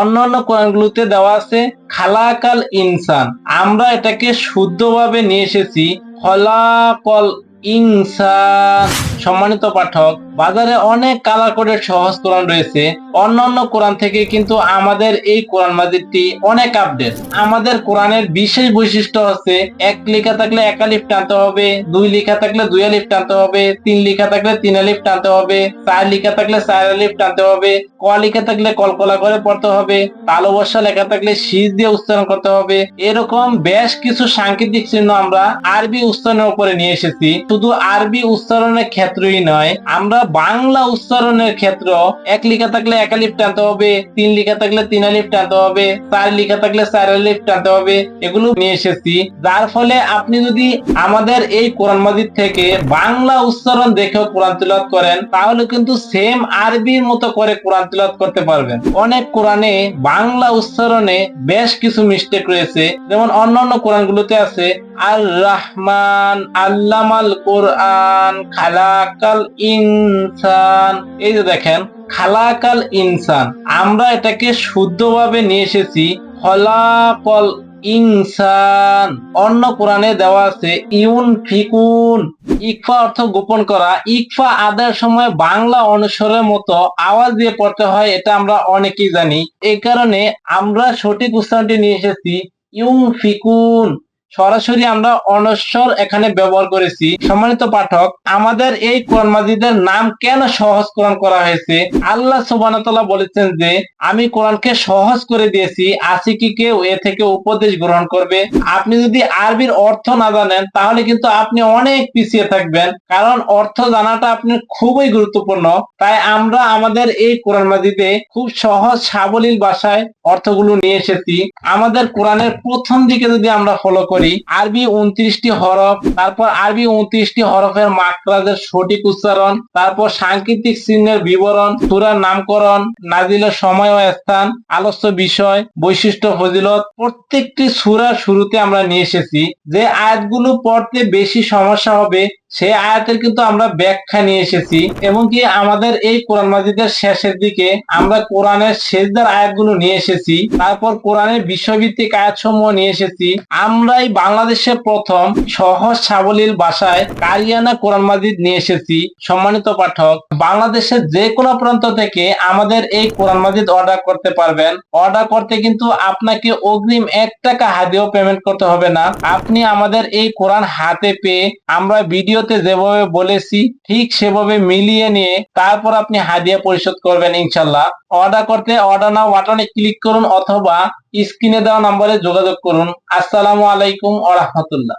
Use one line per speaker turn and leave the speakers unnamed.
অন্যান্য কোরআনগুলোতে দেওয়া আছে খালাকাল ইনসান। আমরা এটাকে শুদ্ধভাবে নিয়ে এসেছি খলাকল ইনসান। সম্মানিত পাঠক, বাজারে অনেক কালার কোডের সহজ কোরআন রয়েছে। অন্যান্য কোরআন থেকে কিন্তু আমাদের এই কোরআন মাজিদটি অনেক আপডেট আমাদের কোরআনের বিশেষ বৈশিষ্ট্য হচ্ছে, এক লেখা থাকলে এক আলিফ টানতে হবে, দুই লেখা থাকলে দুই আলিফ টানতে হবে, তিন লেখা থাকলে তিন আলিফ টানতে হবে, চার লেখা থাকলে চার আলিফ টানতে হবে, ক লেখা থাকলে কলকলা করে পড়তে হবে, তালো বর্ষা লেখা থাকলে শীষ দিয়ে উচ্চারণ করতে হবে। এরকম বেশ কিছু সাংকেতিক চিহ্ন আমরা আরবি উচ্চারণের উপরে নিয়ে এসেছি। শুধু আরবি উচ্চারণের ক্ষেত্রেই নয়। আমরা বাংলা উচ্চারণের ক্ষেত্র এক লিখা থাকলে এক আলিফ টানতে হবে, তিন লিখা থাকলে তিন আলিফ টানতে হবে, চার লিখা থাকলে চার আলিফ টানতে হবে, এগুলো নিয়ে এসেছি। যার ফলে আপনি যদি আমাদের এই কোরআন মাজিদ থেকে বাংলা উচ্চারণ দেখেও কোরআন তিলাওয়াত করেন, তাহলে কিন্তু সেম আরবির মতো করে কোরআন তিলাওয়াত করতে পারবেন। অনেক কোরআনে বাংলা উচ্চারণে বেশ কিছু মিস্টেক রয়েছে। যেমন অন্যান্য কোরআনগুলোতে আছে আর রহমান আল্লামাল কোরআন, খালাকাল ইনসান। এই যে দেখেন, খালাকাল ইনসান। আমরা এটাকে শুদ্ধভাবে নিয়ে এসেছি ফলাকল ইনসান। অন্য কোরআনে দেওয়া আছে ইউন ফিকুন ইকফা অর্থ গোপন করা। ইকফা আদায়ের সময় বাংলা অনুসরের মতো আওয়াজ দিয়ে পড়তে হয়, এটা আমরা অনেকেই জানি। এই কারণে আমরা সঠিক উচ্চারণটি নিয়ে এসেছি ইউন ফিকুন সরাসরি আমরা অনস্বর এখানে ব্যবহার করেছি। সম্মানিত পাঠক, আমাদের এই কোরআন নাম কেন সহজ কোরআন করা হয়েছে? আল্লাহ সুবানতলা বলেছেন যে, আমি কোরআনকে সহজ করে দিয়েছি আসি কি কেউ, এ থেকে উপদেশ গ্রহণ করবে। আপনি যদি আরবির অর্থ না জানেন, তাহলে কিন্তু আপনি অনেক পিছিয়ে থাকবেন। কারণ অর্থ জানাটা আপনার খুবই গুরুত্বপূর্ণ। তাই আমরা আমাদের এই কোরআন মাজিদে খুব সহজ, সাবলীল ভাষায় অর্থগুলো নিয়ে এসেছি। আমাদের কোরআনের প্রথম দিকে যদি আমরা ফলো করি আরবি উনত্রিশটি হরফ, তারপর আরবি উনত্রিশটি হরফের মাত্রাদের সঠিক উচ্চারণ, তারপর সাংকেতিক চিহ্নের বিবরণ, সুরার নামকরণ, নাজিলের সময় ও স্থান আলস্য বিষয়, বৈশিষ্ট্য, ফজিলত। প্রত্যেকটি সুরার শুরুতে আমরা নিয়ে এসেছি। যে আয়াতগুলো পড়তে বেশি সমস্যা হবে সেই আয়াতের কিন্তু আমরা ব্যাখ্যা নিয়ে এসেছি এবং কি আমাদের এই কোরআন মাজিদের শেষের দিকে আমরা কোরআনের শেষদার আয়াতগুলো নিয়ে এসেছি, তারপর কোরআনের বিষয়ভিত্তিক আয়াত সমূহ নিয়ে এসেছি। আমরাই বাংলাদেশে প্রথম সহজ সাবলীল ভাষায় কারিয়ানা কোরআন মাজিদ নিয়ে এসেছি, সম্মানিত পাঠক। বাংলাদেশের যে কোনো প্রান্ত থেকে আমাদের এই কোরআন মাজিদ অর্ডার করতে পারবেন। অর্ডার করতে কিন্তু আপনাকে অগ্রিম এক টাকা হাদিও পেমেন্ট করতে হবে না। আপনি আমাদের এই কোরআন হাতে পেয়ে আমরা ভিডিওতে যেভাবে বলেছি, ঠিক সেভাবে মিলিয়ে নিয়ে তারপর আপনি হাদিয়া পরিশোধ করবেন ইনশাল্লাহ অর্ডার করতে অর্ডার নাও বাটনে ক্লিক করুন অথবা স্ক্রিনে দেওয়া নম্বরে যোগাযোগ করুন। আসসালামু আলাইকুম আ রহমতুল্লাহ।